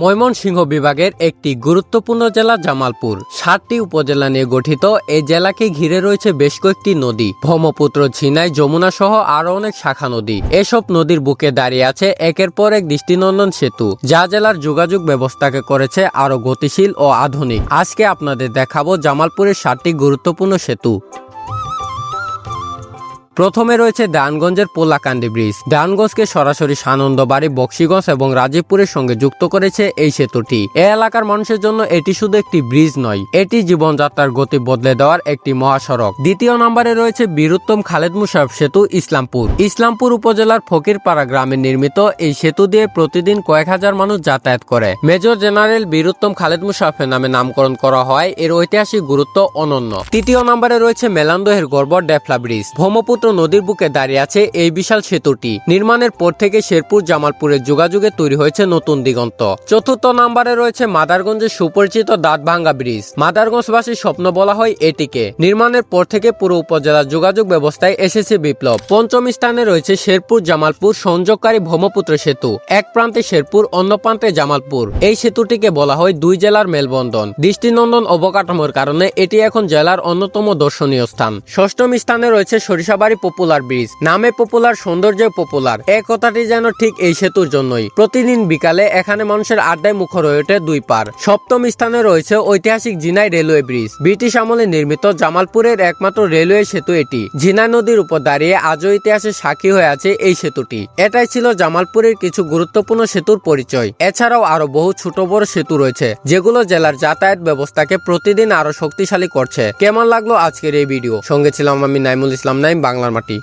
ময়মনসিংহ বিভাগের একটি গুরুত্বপূর্ণ জেলা জামালপুর। সাতটি উপজেলা নিয়ে গঠিত এই জেলাকে ঘিরে রয়েছে বেশ কয়েকটি নদী। ব্রহ্মপুত্র, ঝিনাই, যমুনা সহ আরও অনেক শাখা নদী। এসব নদীর বুকে দাঁড়িয়ে আছে একের পর এক দৃষ্টিনন্দন সেতু, যা জেলার যোগাযোগ ব্যবস্থাকে করেছে আরও গতিশীল ও আধুনিক। আজকে আপনাদের দেখাবো জামালপুরের সাতটি গুরুত্বপূর্ণ সেতু। প্রথমে রয়েছে দানগঞ্জের পোলাকান্দি ব্রিজ। দানগঞ্জকে সরাসরি সানন্দবাড়ি, বক্সিগঞ্জ এবং রাজীবপুরের সঙ্গে যুক্ত করেছে এই সেতুটি। এ এলাকার মানুষের জন্য এটি শুধু একটি ব্রিজ নয়, এটি জীবনযাত্রার গতি বদলে দেওয়ার একটি মহাসড়ক। দ্বিতীয় নম্বরে রয়েছে বীরুত্তম খালেদ মুশারফ সেতু, ইসলামপুর। ইসলামপুর উপজেলার ফকিরপাড়া গ্রামে নির্মিত এই সেতু দিয়ে প্রতিদিন কয়েক হাজার মানুষ যাতায়াত করে। মেজর জেনারেল বীরুত্তম খালেদ মুশারফের নামে নামকরণ করা হয়, এর ঐতিহাসিক গুরুত্ব অনন্য। তৃতীয় নম্বরে রয়েছে মেলান্দহের গর্ব ডেফলা ব্রিজ। ব্রহ্মপুত্র নদীর বুকে দাঁড়িয়ে আছে এই বিশাল সেতুটি। নির্মাণের পর থেকে শেরপুর জামালপুরের যোগাযোগে তৈরি হয়েছে নতুন দিগন্ত। চতুর্থ নম্বরে রয়েছে মাদারগঞ্জের সুপরিচিত দাঁতভাঙ্গা ব্রিজ। মাদারগঞ্জবাসীর স্বপ্ন বলা হয় এটিকে। নির্মাণের পর থেকে পুরো উপজেলার যোগাযোগ ব্যবস্থায় এসেছে বিপ্লব। পঞ্চম স্থানে রয়েছে শেরপুর জামালপুর সংযোগকারী ব্রহ্মপুত্র সেতু। এক প্রান্তে শেরপুর, অন্য প্রান্তে জামালপুর। এই সেতুটিকে বলা হয় দুই জেলার মেলবন্ধন। দৃষ্টিনন্দন অবকাঠামোর কারণে এটি এখন জেলার অন্যতম দর্শনীয় স্থান। ষষ্ঠম স্থানে রয়েছে সরিষাবাড়ি পপুলার ব্রিজ নামে পপুলার সৌন্দর্যে পপুলার এ কথাটি যেন ঠিক এই সেতুর জন্যই। প্রতিদিন বিকালে এখানে মানুষের আড্ডায় মুখর হয়ে ওঠে দুই পার। সপ্তম স্থানে রয়েছে ঐতিহাসিক জিনাই রেলওয়ে ব্রিজ। ব্রিটিশ আমলে নির্মিত জামালপুরের একমাত্র রেলওয়ে সেতু এটি। ঝিনাই নদীর উপর দাঁড়িয়ে আজও ইতিহাসে সাক্ষী হয়ে আছে এই সেতুটি। এটাই ছিল জামালপুরের কিছু গুরুত্বপূর্ণ সেতুর পরিচয়। এছাড়াও আরও বহু ছোট বড় সেতু রয়েছে, যেগুলো জেলার যাতায়াত ব্যবস্থাকে প্রতিদিন আরও শক্তিশালী করছে। কেমন লাগল আজকের এই ভিডিও? সঙ্গে ছিলাম আমি নাইমুল ইসলাম নাইম বাংলার মাটি।